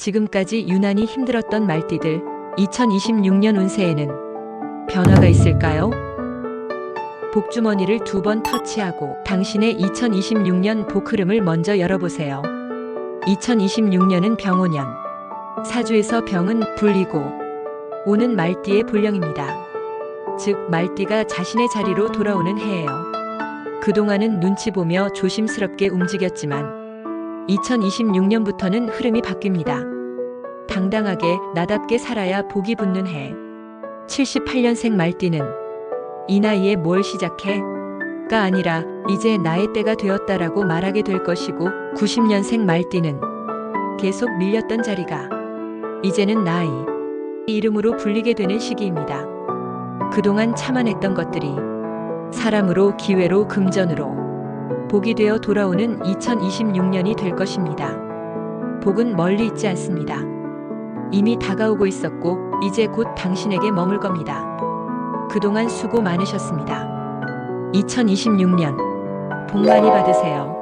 지금까지 유난히 힘들었던 말띠들 2026년 운세에는 변화가 있을까요? 복주머니를 두 번 터치하고 당신의 2026년 복흐름을 먼저 열어보세요. 2026년은 병오년. 사주에서 병은 불리고 오는 말띠의 불령입니다. 즉, 말띠가 자신의 자리로 돌아오는 해예요. 그동안은 눈치 보며 조심스럽게 움직였지만 2026년부터는 흐름이 바뀝니다. 당당하게 나답게 살아야 복이 붙는 해. 78년생 말띠는 이 나이에 뭘 시작해? 가 아니라 이제 나의 때가 되었다라고 말하게 될 것이고 90년생 말띠는 계속 밀렸던 자리가 이제는 나이 이름으로 불리게 되는 시기입니다. 그동안 참아냈던 것들이 사람으로 기회로 금전으로 복이 되어 돌아오는 2026년이 될 것입니다. 복은 멀리 있지 않습니다. 이미 다가오고 있었고 이제 곧 당신에게 머물 겁니다. 그동안 수고 많으셨습니다. 2026년 복 많이 받으세요.